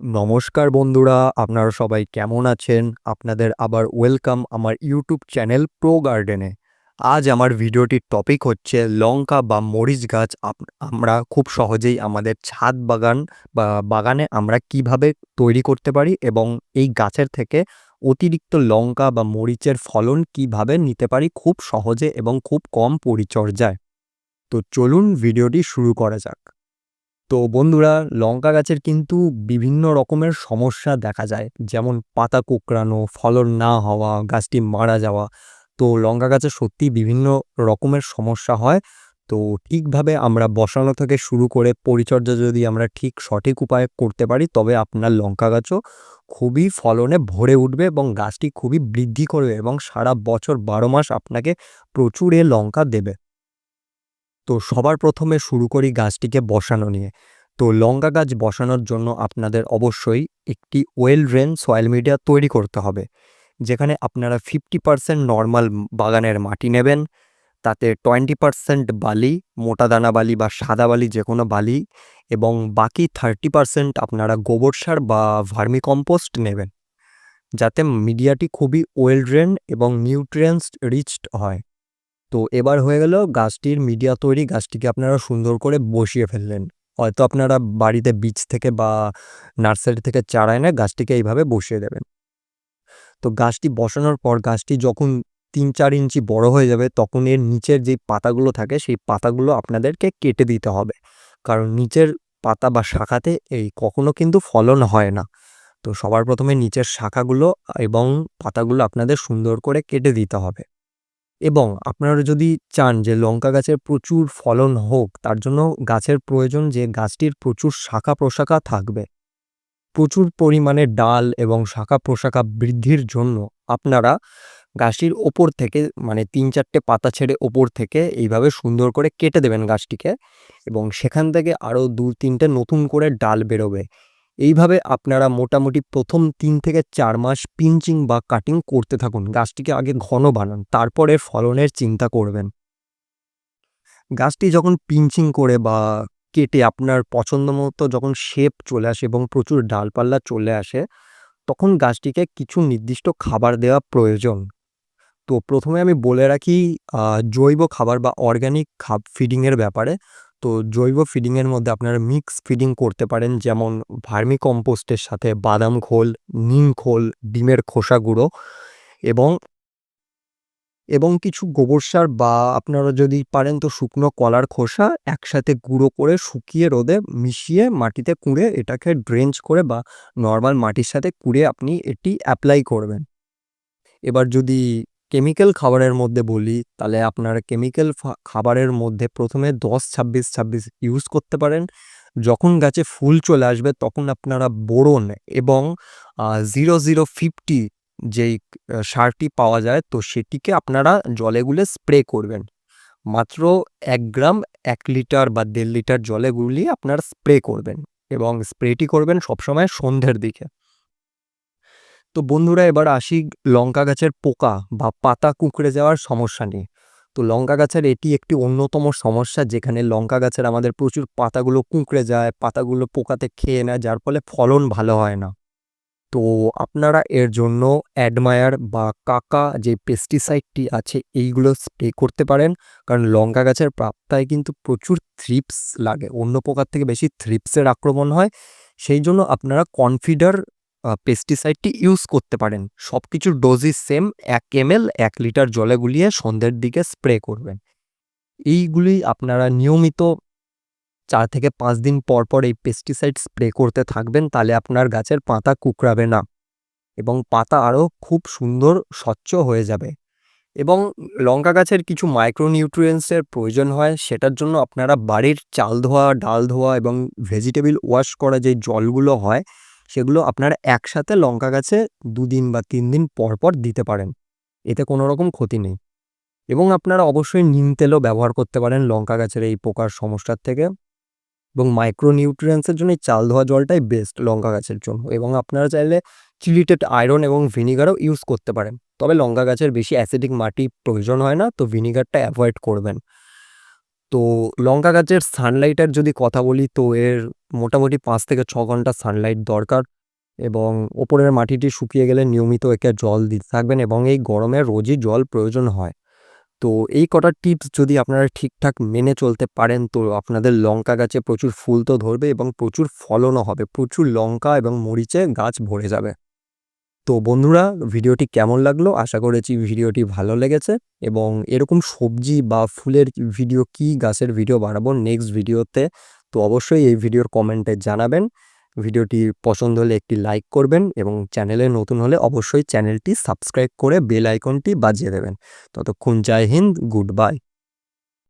নমস্কার বন্ধুরা, আপনারা সবাই কেমন আছেন? আপনাদের আবার ওয়েলকাম আমার ইউটিউব চ্যানেল প্রো গার্ডেনে। আজ আমার ভিডিওটির টপিক হচ্ছে লঙ্কা বা মরিচ গাছ আমরা খুব সহজেই আমাদের ছাদ বাগান বা বাগানে আমরা কীভাবে তৈরি করতে পারি এবং এই গাছের থেকে অতিরিক্ত লঙ্কা বা মরিচের ফলন কীভাবে নিতে পারি খুব সহজে এবং খুব কম পরিচর্যায়। তো চলুন ভিডিওটি শুরু করা যাক। তো বন্ধুরা, লঙ্কা গাছের কিন্তু বিভিন্ন রকমের সমস্যা দেখা যায়। যেমন পাতা কুঁকড়ানো, ফলন না হওয়া, গাছটি মারা যাওয়া। তো লঙ্কা গাছে সত্যি বিভিন্ন রকমের সমস্যা হয়। তো ঠিকভাবে আমরা বসানো থেকে শুরু করে পরিচর্যা যদি আমরা ঠিক সঠিক উপায়ে করতে পারি, তবে আপনার লঙ্কা গাছও খুবই ফলনে ভরে উঠবে এবং গাছটি খুবই বৃদ্ধি করবে এবং সারা বছর বারো মাস আপনাকে প্রচুর এ লঙ্কা দেবে। তো সবার প্রথমে শুরু করি গাছটিকে বসানো নিয়ে। তো লঙ্কা গাছ বসানোর জন্য আপনাদের অবশ্যই একটি ওয়েল ড্রেন সয়েল মিডিয়া তৈরি করতে হবে, যেখানে আপনারা ফিফটি পারসেন্ট নর্মাল বাগানের মাটি নেবেন, তাতে টোয়েন্টি পারসেন্ট বালি, মোটা দানা বালি বা সাদা বালি যে কোনো বালি, এবং বাকি থার্টি পারসেন্ট আপনারা গোবর সার বা ভার্মি কম্পোস্ট নেবেন, যাতে মিডিয়াটি খুবই ওয়েল ড্রেন এবং নিউট্রিয়েন্টস রিচড হয়। তো এবার হয়ে গেল গাছটির মিডিয়া তৈরি, গাছটিকে আপনারা সুন্দর করে বসিয়ে ফেললেন। হয়তো আপনারা বাড়িতে বীজ থেকে বা নার্সারি থেকে চারা এনে গাছটিকে এইভাবে বসিয়ে দেবেন। তো গাছটি বসানোর পর গাছটি যখন তিন চার ইঞ্চি বড় হয়ে যাবে, তখন এর নিচের যে পাতাগুলো থাকে, সেই পাতাগুলো আপনাদেরকে কেটে দিতে হবে। কারণ নিচের পাতা বা শাখাতে এই কখনো কিন্তু ফলন হয় না। তো সবার প্রথমে নিচের শাখাগুলো এবং পাতাগুলো আপনাদের সুন্দর করে কেটে দিতে হবে। এবং আপনারা যদি চান যে লঙ্কা গাছের প্রচুর ফলন হোক, তার জন্য গাছের প্রয়োজন যে গাছটির প্রচুর শাখা প্রশাখা থাকবে। প্রচুর পরিমাণে ডাল এবং শাখা প্রশাখা বৃদ্ধির জন্য আপনারা গাছটির ওপর থেকে মানে তিন চারটে পাতা ছেড়ে ওপর থেকে এইভাবে সুন্দর করে কেটে দেবেন গাছটিকে এবং সেখান থেকে আরও দু তিনটে নতুন করে ডাল বেরোবে। এইভাবে আপনারা মোটামুটি প্রথম তিন থেকে চার মাস পিঞ্চিং বা কাটিং করতে থাকুন। গাছটিকে আগে ঘন বানান, তারপরে ফলনের চিন্তা করবেন। গাছটি যখন পিঞ্চিং করে বা কেটে আপনার পছন্দ মতো যখন শেপ চলে আসে এবং প্রচুর ডালপাল্লা চলে আসে, তখন গাছটিকে কিছু নির্দিষ্ট খাবার দেওয়া প্রয়োজন। তো প্রথমে আমি বলে রাখি জৈব খাবার বা অর্গ্যানিক খাব ফিডিংয়ের ব্যাপারে। তো জৈব ফিডিংয়ের মধ্যে আপনারা মিক্স ফিডিং করতে পারেন, যেমন ভার্মি কম্পোস্টের সাথে বাদাম খোল, নিম খোল, ডিমের খোসা গুঁড়ো এবং এবং কিছু গোবর সার বা আপনারা যদি পারেন তো শুকনো কলার খোসা একসাথে গুঁড়ো করে শুকিয়ে রোদে মিশিয়ে মাটিতে কুঁড়ে এটাকে ড্রেঞ্চ করে বা নর্মাল মাটির সাথে কুড়ে আপনি এটি অ্যাপ্লাই করবেন। এবার যদি কেমিক্যাল খাবারের মধ্যে বলি, তাহলে আপনারা কেমিক্যাল খাবারের মধ্যে প্রথমে দশ, ছাব্বিশ ছাব্বিশ ইউজ করতে পারেন। যখন গাছে ফুল চলে আসবে তখন আপনারা বোরন এবং জিরো জিরো ফিফটি যেই সারটি পাওয়া যায়, তো সেটিকে আপনারা জলে গুলে স্প্রে করবেন। মাত্র এক গ্রাম, এক লিটার বা দেড় লিটার জলে গুলিয়ে আপনারা স্প্রে করবেন এবং স্প্রেটি করবেন সবসময় সন্ধ্যের দিকে। তো বন্ধুরা, এবার আসি লঙ্কা গাছের পোকা বা পাতা কুঁকড়ে যাওয়ার সমস্যা নিয়ে। তো লঙ্কা গাছের এটি একটি অন্যতম সমস্যা, যেখানে লঙ্কা গাছের আমাদের প্রচুর পাতাগুলো কুঁকড়ে যায়, পাতাগুলো পোকাতে খেয়ে নেয়, যার ফলে ফলন ভালো হয় না। তো আপনারা এর জন্য অ্যাডমায়ার বা কাকা যে পেস্টিসাইডটি আছে, এইগুলো স্প্রে করতে পারেন। কারণ লঙ্কা গাছের প্রাপ্তায় কিন্তু প্রচুর থ্রিপস লাগে, অন্য পোকার থেকে বেশি থ্রিপসের আক্রমণ হয়। সেই জন্য আপনারা কনফিডার পেস্টিসাইডটি ইউজ করতে পারেন। সব কিছুর ডোজই সেম এক এমএল এক লিটার জলে গুলিয়ে সন্ধ্যের দিকে স্প্রে করবেন। এইগুলি আপনারা নিয়মিত চার থেকে পাঁচ দিন পর পর এই পেস্টিসাইড স্প্রে করতে থাকবেন, তাহলে আপনার গাছের পাতা কুকড়াবে না এবং পাতা আরও খুব সুন্দর স্বচ্ছ হয়ে যাবে। এবং লঙ্কা গাছের কিছু মাইক্রোনিউট্রিয়েন্টসের প্রয়োজন হয়, সেটার জন্য আপনারা বাড়ির চাল ধোয়া, ডাল ধোয়া এবং ভেজিটেবিল ওয়াশ করা যে জলগুলো হয় সেগুলো আপনারা একসাথে লঙ্কা গাছে দুদিন বা তিন দিন পর পর দিতে পারেন। এতে কোনো রকম ক্ষতি নেই। এবং আপনারা অবশ্যই নিম তেলও ব্যবহার করতে পারেন লঙ্কা গাছের এই পোকার সমস্যার থেকে। এবং মাইক্রো নিউট্রিয়েন্টসের জন্য এই চাল ধোয়া জলটাই বেস্ট লঙ্কা গাছের জন্য। এবং আপনারা চাইলে চিলিটেড আয়রন এবং ভিনিগারও ইউজ করতে পারেন। তবে লঙ্কা গাছের বেশি অ্যাসিডিক মাটি প্রয়োজন হয় না, তো ভিনিগারটা অ্যাভয়েড করবেন। তো লঙ্কা গাছের সানলাইটের যদি কথা বলি, তো এর মোটামুটি পাঁচ থেকে ছ ঘণ্টা সানলাইট দরকার এবং ওপরের মাটিটি শুকিয়ে গেলে নিয়মিত একে জল দিতে থাকবেন এবং এই গরমে রোজই জল প্রয়োজন হয়। তো এই কটা টিপস যদি আপনারা ঠিকঠাক মেনে চলতে পারেন, তো আপনাদের লঙ্কা গাছে প্রচুর ফুল তো ধরবে এবং প্রচুর ফলনও হবে। প্রচুর লঙ্কা এবং মরিচে গাছ ভরে যাবে। তো বন্ধুরা, ভিডিওটি কেমন লাগল? আশা করেছি ভিডিওটি ভালো লেগেছে এবং এরকম সবজি বা ফুলের ভিডিও কি গাছের ভিডিও বানাবো নেক্সট ভিডিওতে তো অবশ্যই এই ভিডিওর কমেন্টে জানাবেন। ভিডিওটি পছন্দ হলে একটি লাইক করবেন এবং চ্যানেলে নতুন হলে অবশ্যই চ্যানেলটি সাবস্ক্রাইব করে বেল আইকনটি বাজিয়ে দেবেন। ততক্ষণ জয় হিন্দ, গুড বাই।